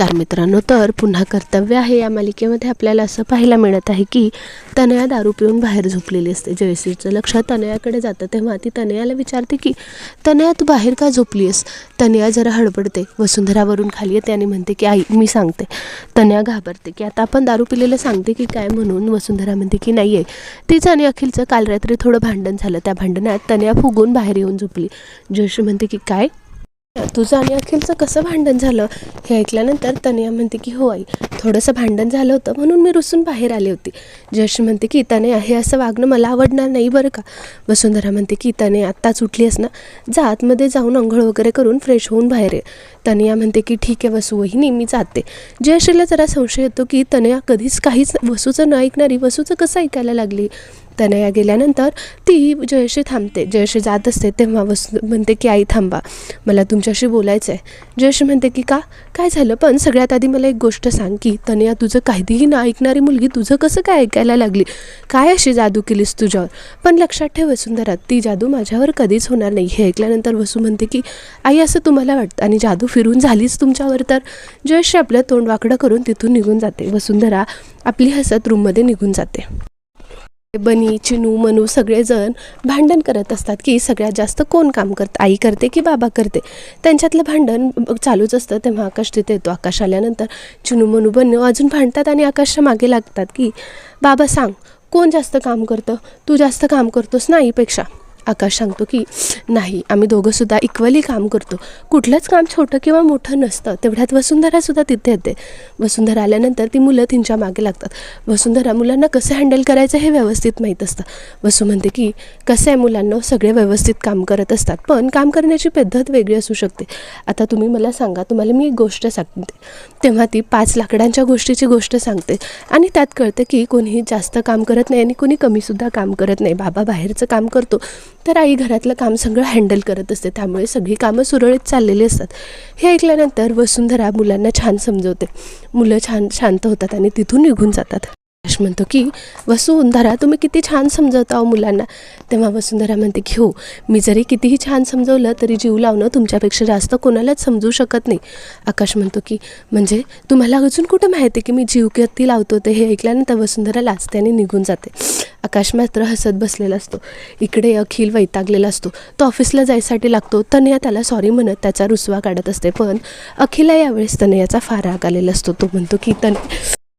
नमस्कार मित्रांनो तर पुन्हा कर्तव्य आहे या मालिकेमध्ये आपल्याला असं पाहायला मिळत आहे की तनया दारू पिऊन बाहेर झोपलेली असते. जयश्रीचं लक्ष तनयाकडे जातं तेव्हा ती तनयाला विचारते की तनया तू बाहेर का झोपली आहेस तनया जरा हडबडते वसुंधरावरून खाली येते आणि म्हणते की आई मी सांगते. तनया घाबरते की आता आपण दारू पिलेलं सांगते की काय? म्हणून वसुंधरा म्हणते की नाही आहे तीच आणि अखिलचं काल रात्री थोडं भांडण झालं. त्या भांडणात तनया फुगून बाहेर येऊन झोपली. जयश्री म्हणते की काय? तुझं आणि अखिलचं कसं भांडण झालं हे ऐकल्यानंतर तनया म्हणते की हो आई थोडंसं भांडण झालं होतं म्हणून मी रुसून बाहेर आले होती. जश म्हणते की तनया हे असं वागणं मला आवडणार नाही बरं का? वसुंधरा म्हणते की तनया आत्ताच उठली ना? जा आतमध्ये जाऊन अंघोळ वगैरे करून फ्रेश होऊन बाहेर ये. तनया म्हणते की ठीक आहे वसू वहिनी मी जाते. जयश्रीला जरा संशय येतो की तनया कधीच काहीच वसूचं न ऐकणारी वसूचं कसं ऐकायला लागली? तनया गेल्यानंतर ती जयश्री थांबते. जयश्री जात असते तेव्हा वसू म्हणते की आई थांबा. मला तुमच्याशी बोलायचं आहे जयश्री म्हणते की का? काय झालं? पण सगळ्यात आधी मला एक गोष्ट सांग की तनया तुझं काहीही ना ऐकणारी मुलगी तुझं कसं काय ऐकायला लागली? काय अशी जादू केलीस तुझ्यावर? पण लक्षात ठेव वसुंधरा ती जादू माझ्यावर कधीच होणार नाही. हे ऐकल्यानंतर वसू म्हणते की आई असं तुम्हाला वाटतं? आणि जादू फिरून झालीच तुमच्यावर तर? जयश्री आपलं तोंड वाकडं करून तिथून निघून जाते. वसुंधरा आपली हसत रूममध्ये निघून जाते. बनी चिनू मनू सगळेजण भांडण करत असतात की सगळ्यात जास्त कोण काम करतं? आई करते की बाबा करते? त्यांच्यातलं भांडण चालूच असतं तेव्हा आकाश तिथे येतो. आकाश आल्यानंतर चिनू मनू बनू अजून भांडतात आणि आकाशच्या मागे लागतात की बाबा सांग कोण जास्त काम करतं? तू जास्त काम करतोस ना आईपेक्षा? आकाश सांगतो की नाही आम्ही दोघंसुद्धा इक्वली काम करतो. कुठलंच काम छोटं किंवा मोठं नसतं. तेवढ्यात वसुंधरासुद्धा तिथे येते. वसुंधरा आल्यानंतर ती मुलं तिच्यामागे लागतात. वसुंधरा मुलांना कसं हँडल करायचं हे व्यवस्थित माहीत असतं. वसू म्हणते की कसं आहे मुलांना सगळे व्यवस्थित काम करत असतात पण काम करण्याची पद्धत वेगळी असू शकते. आता तुम्ही मला सांगा तुम्हाला मी एक गोष्ट सांगते. तेव्हा ती पाच लाकडांच्या गोष्टीची गोष्ट सांगते आणि त्यात कळतं की कोणीही जास्त काम करत नाही आणि कोणी कमीसुद्धा काम करत नाही. बाबा बाहेरचं काम करतो. तर आई घरातलं काम सगळं हँडल करत असते त्यामुळे सगळी कामं सुरळीत चाललेली असतात. हे ऐकल्यानंतर वसुंधरा मुलांना छान समजवते. मुलं छान शांत होतात आणि तिथून निघून जातात. म्हणतो की वसुंधरा तुम्ही किती छान समजवता हो मुलांना. तेव्हा वसुंधरा म्हणते की हो मी जरी कितीही छान समजवलं तरी जीव लावणं तुमच्यापेक्षा जास्त कोणालाच समजू शकत नाही. आकाश म्हणतो की म्हणजे तुम्हाला अजून कुठं माहिती आहे की मी जीव किती लावतो ते हे ऐकल्यानंतर वसुंधरा लाचते आणि निघून जाते. आकाश मात्र हसत बसलेला असतो. इकडे अखिल वैतागलेला असतो. तो ऑफिसला जायसाठी लागतो. तनया त्याला सॉरी म्हणत त्याचा रुसवा काढत असते. पण अखिला यावेळेस तनयाचा फार राग आलेला असतो. तो म्हणतो की तन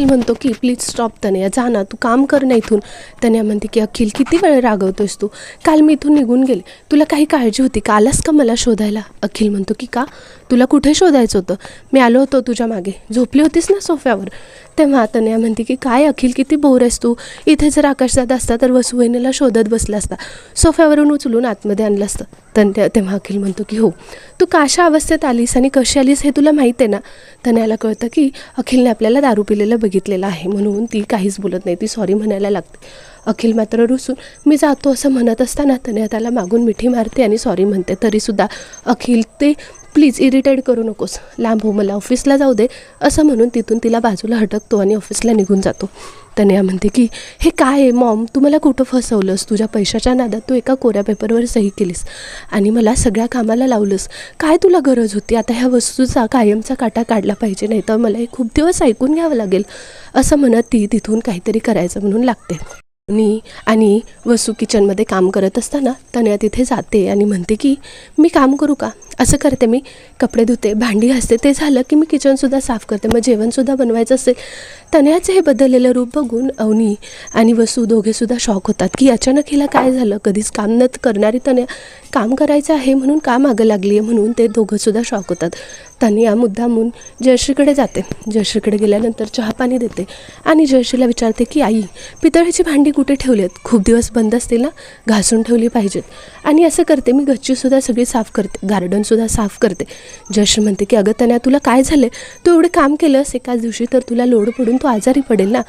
म्हणतो की प्लीज स्टॉप तनया जा ना तू काम कर ना इथून. तनया म्हणते की अखिल किती वेळ रागवतोयस तू? काल मी इथून निघून गेले. तुला काही काळजी होती का? आलास का मला शोधायला? अखिल म्हणतो की का? तुला कुठे शोधायचं होतं? मी आलो होतो तुझ्या मागे. झोपली होतीस ना सोफ्यावर? तेव्हा तनया म्हणते की काय अखिल किती बोर आहेस तू? इथे जर आकाशात असता तर वसुवहिनीला शोधत बसला असता. सोफ्यावरून उचलून आतमध्ये आणलं असतं. तन तेव्हा अखिल म्हणतो की हो. तू काशा अवस्थेत आलीस आणि कशी आलीस हे तुला माहीत आहे ना? तनयाला कळतं की अखिलने आपल्याला दारू पिलेलं बघितलेलं आहे म्हणून ती काहीच बोलत नाही. ती सॉरी म्हणायला लागते. अखिल मात्र रुसून मी जातो असं म्हणत असताना तनया त्याला मागून मिठी मारते आणि सॉरी म्हणते. तरीसुद्धा अखिल ते प्लीज इरिटेट करू नकोस. लांब हो मला ऑफिसला जाऊ दे असं म्हणून तिथून तिला बाजूला हटकतो आणि ऑफिसला निघून जातो. तनया म्हणते की हे काय आहे मॉम तू मला कुठं फसवलंस? तुझ्या पैशाच्या नादात तू एका कोऱ्या पेपरवर सही केलीस आणि मला सगळ्या कामाला लावलंस. काय तुला गरज होती? आता ह्या वस्तूचा कायमचा काटा काढला पाहिजे नाही तर मला हे खूप दिवस ऐकून घ्यावं लागेल असं म्हणत ती तिथून काहीतरी करायचं म्हणून लागते. मी आणि वसू किचनमध्ये काम करत असताना तन्या तिथे जाते आणि म्हणते की मी काम करू का? असं करते मी. कपडे धुते भांडी घासते. ते झालं की मी किचनसुद्धा साफ करते. मग जेवणसुद्धा बनवायचं असेल. तन्याचं हे बदललेलं रूप बघून अवनी आणि वसू दोघेसुद्धा शॉक होतात की अचानक हिला काय झालं? कधीच काम न करणारी तन्या काम करायचं आहे म्हणून का मागं लागली आहे म्हणून ते दोघंसुद्धा शॉक होतात. तनया मुद्दामून जयश्रीकडे जाते. जयश्रीकडे गेल्यानंतर चहा पाणी देते. आणि जयश्रीला विचारते की आई पितळेची भांडी कुठे ठेवली आहेत खूप दिवस बंद असतील ना? घासून ठेवली पाहिजेत. आणि असं करते मी गच्चीसुद्धा सगळी साफ करते. गार्डनसुद्धा साफ करते. जयश्री म्हणते की अगं तन्या तुला काय झालं तू एवढं काम केलंस एकाच दिवशी तर तुला लोड पडून तू आजारी पडेल ना?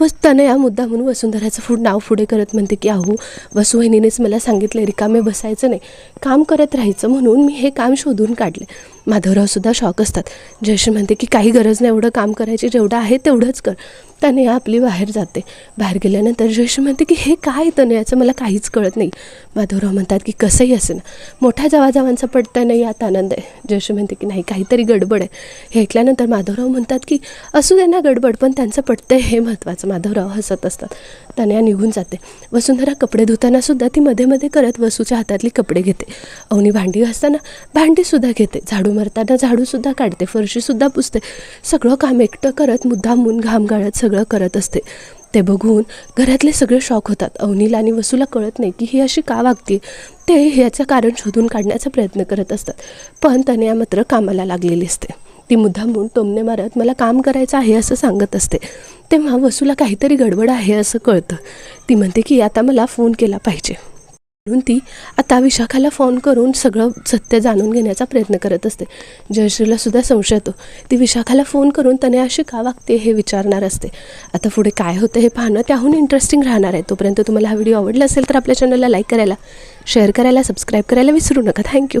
व तनया मुद्दा म्हणून वसुंधराचं फूड नाव पुढे करत म्हणते की अहो वसुवहिनीनेच मला सांगितलं रिकामे बसायचं नाही. काम करत राहायचं म्हणून मी हे काम शोधून काढले माधवरावसुद्धा शॉक असतात. जयश्री म्हणते की काही गरज नाही एवढं काम करायची जेवढं आहे तेवढंच कर. तनया आपली बाहेर जाते. बाहेर गेल्यानंतर जयश्री म्हणते की हे काय तनयाचं मला काहीच कळत नाही. माधवराव म्हणतात की कसंही असे ना मोठ्या जावाजावांचं पडता नाही यात आनंद आहे. जयश्री म्हणते की नाही काहीतरी गडबड आहे. हे ऐकल्यानंतर माधवराव म्हणतात की असू दे ना गडबड पण त्यांचं पटतंय हे महत्त्वाचं. माधवराव हसत असतात. तनया निघून जाते. वसुंधरा कपडे धुताना सुद्धा ती मध्ये मध्ये करत वसूच्या हातातली कपडे घेते. अवनी भांडी घासताना भांडीसुद्धा घेते. झाडू मारताना झाडूसुद्धा काढते. फरशीसुद्धा पुसते. सगळं काम एकटं करत मुद्दामून घाम गाळत सगळं करत असते. ते बघून घरातले सगळे शॉक होतात. अवनीला आणि वसूला कळत नाही की ही अशी का वागते? ते ह्याचं कारण शोधून काढण्याचा प्रयत्न करत असतात. पण तनया मात्र कामाला लागलेली असते. ती मुद्दामून तोमने मारत मला काम करायचं आहे असं सांगत असते. तेव्हा वसूला काहीतरी गडबड आहे असं कळतं. ती म्हणते की आता मला फोन केला पाहिजे. म्हणून ती आता विशाखाला फोन करून सगळं सत्य जाणून घेण्याचा प्रयत्न करत असते. जयश्रीला सुद्धा संशय येतो. ती विशाखाला फोन करून त्याने अशी का वागते हे विचारणार असते. आता पुढे काय होतं हे पाहणं त्याहून इंटरेस्टिंग राहणार आहे. तोपर्यंत तुम्हाला हा व्हिडिओ आवडला असेल तर आपल्या चॅनलला लाईक करायला शेअर करायला सबस्क्राईब करायला विसरू नका. थँक्यू